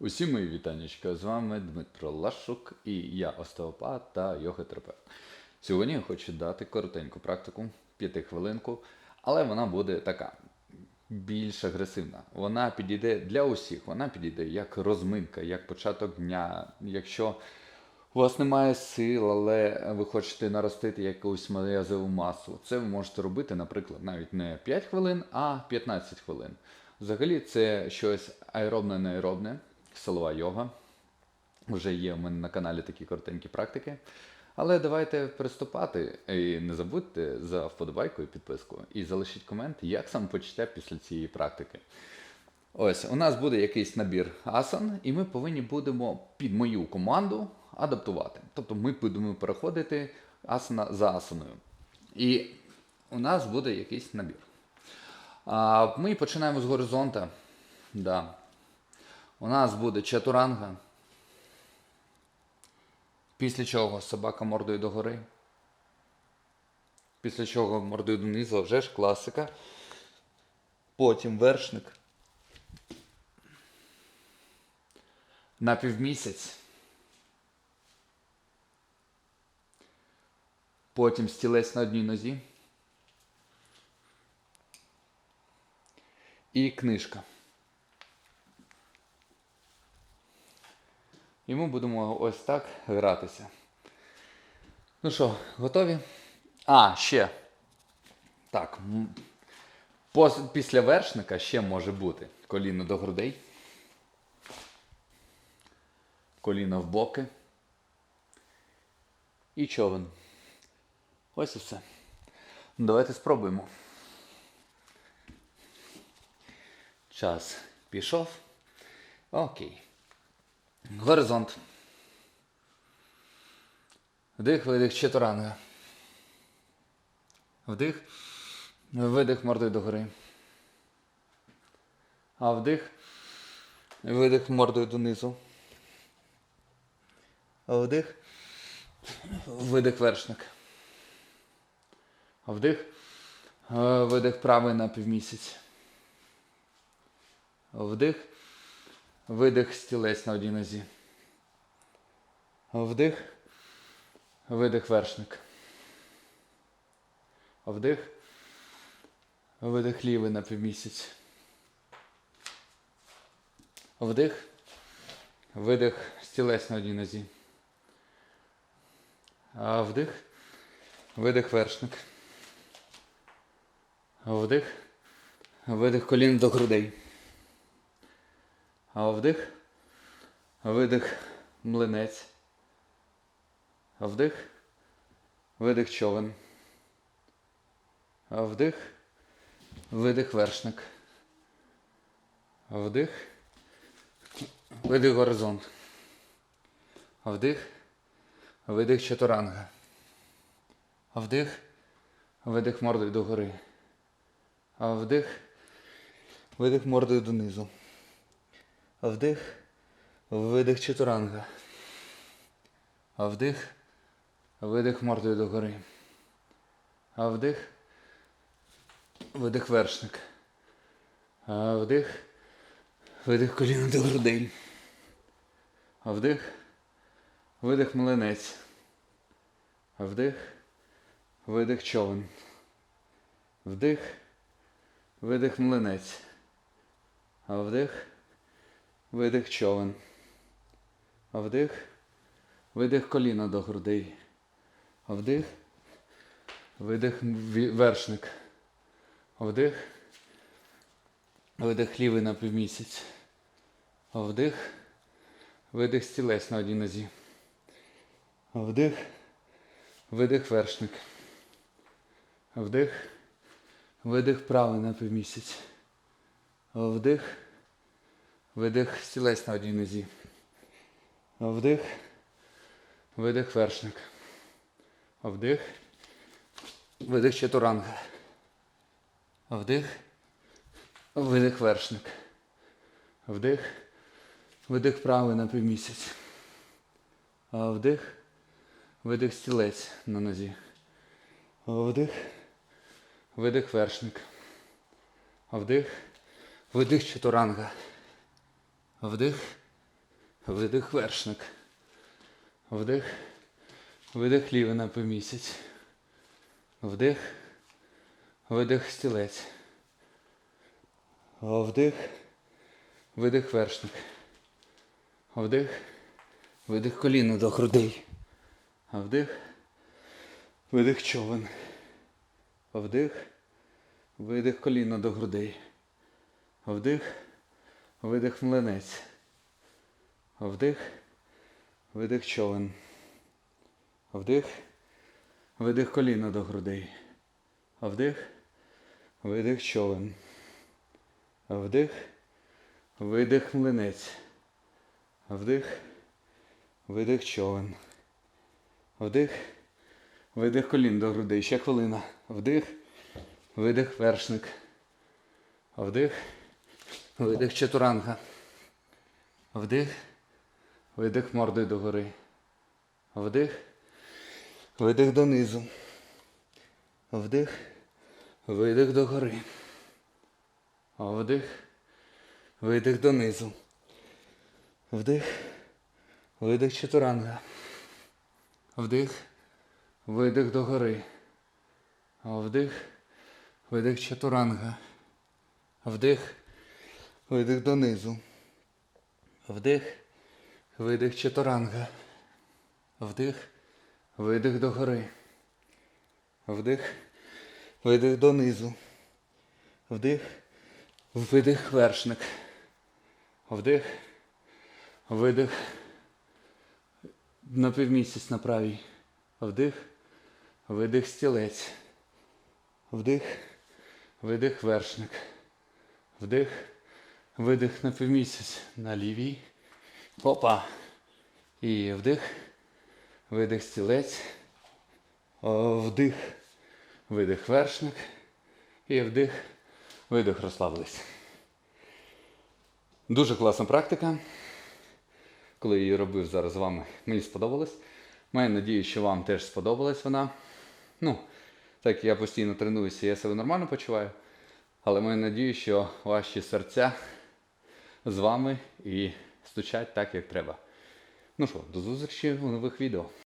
Усім мої вітанечка, з вами Дмитро Лашук і я остеопат та йоготерапевт. Сьогодні я хочу дати коротеньку практику, п'ятихвилинку, але вона буде така більш агресивна. Вона підійде для усіх, вона підійде як розминка, як початок дня. Якщо у вас немає сил, але ви хочете наростити якусь м'язову масу. Це ви можете робити, наприклад, навіть не 5 хвилин, а 15 хвилин. Взагалі, це щось аеробне неаеробне, силова йога. Вже є у мене на каналі такі коротенькі практики. Але давайте приступати. І не забудьте за вподобайку і підписку. І залишіть комент, як самопочуття після цієї практики. Ось, у нас буде якийсь набір асан, і ми повинні будемо під мою команду адаптувати. Тобто ми будемо переходити асана за асаною. І у нас буде якийсь набір. А, ми починаємо з горизонта. Да. У нас буде чатуранга. Після чого собака мордою догори. Після чого мордою донизу, вже ж класика. Потім вершник. На півмісяць. Потім стілець на одній нозі. І книжка. І ми будемо ось так гратися. Ну що, готові? А, ще. Так. Після вершника ще може бути коліно до грудей. Коліно в боки. І човен. Ось і все. Давайте спробуємо. Час пішов. Окей. Горизонт. Вдих, видих, чатуранга. Вдих. Видих мордою догори. А вдих. Видих мордою донизу. А вдих. Видих вершник. Вдих. Видих правий на півмісяць. Вдих. Видих стілець на одній нозі. Вдих. Видих вершник. Вдих. Видих лівий на півмісяць. Вдих. Видих стілець на одній нозі. А вдих. Видих вершник. Вдих. Видих колін до грудей. Вдих. Видих млинець. Вдих. Видих човен. Вдих. Видих вершник. Вдих. Видих горизонт. Вдих. Видих чатуранга. Вдих. Видих мордою догори. Вдих. Видих мордою донизу. Вдих. Видих чатуранга. Вдих. Видих мордою догори. Вдих. Видих вершник. Вдих. Видих коліно до грудей. Вдих. Видих млинець. Вдих. Видих човен. Вдих. Видих млинець. Вдих. Видих човен. Вдих. Видих коліна до грудей. Вдих. Видих вершник. Вдих. Видих лівий на півмісяць. Вдих. Видих стілець на одній нозі. Вдих. Видих вершник. Вдих. Видих правий на півмісяць. Вдих. Видих стілець на одній нозі. Вдих. Видих вершник. Вдих. Видих чатуранга. Вдих. Видих вершник. Вдих. Видих правий на півмісяць. Вдих. Видих стілець на нозі. Вдих. Видих вершник. Вдих. Видих чатуранга. Вдих. Видих вершник. Вдих. Видих лівий на півмісяць. Вдих. Видих стілець. Вдих. Видих вершник. Вдих. Видих коліно до грудей. Вдих. Видих човен. Вдих. Видих коліно до грудей. Вдих. Видих млинець. Вдих. Видих човен. Вдих. Видих коліно до грудей. Вдих. Видих човен. Вдих. Видих млинець. Вдих. Видих човен. Вдих. Видих колін до грудей. Ще хвилина. Вдих. Видих вершник. Вдих. Видих чатуранга. Вдих. Видих мордою догори. Вдих. Видих донизу. Вдих. Видих догори. Вдих. Видих донизу. Вдих. Видих чатуранга. Вдих. Видих догори. Вдих. Видих чатуранга. Вдих. Видих донизу. Вдих. Видих чатуранга. Вдих. Видих догори. Вдих. Видих донизу. Вдих. Видих вершник. Вдих. Видих. На півмісяць на правій. Вдих. Видих стілець. Вдих. Видих вершник. Вдих. Видих на півмісяць на лівій. Опа. І вдих. Видих стілець. Вдих. Видих вершник. І вдих. Видих розслабились. Дуже класна практика. Коли я її робив зараз з вами, мені сподобалось. Маю надію, що вам теж сподобалась вона. Ну, так я постійно тренуюся, я себе нормально почуваю. Але маю надію, що ваші серця з вами і стучать так, як треба. Ну що, до зустрічі у нових відео.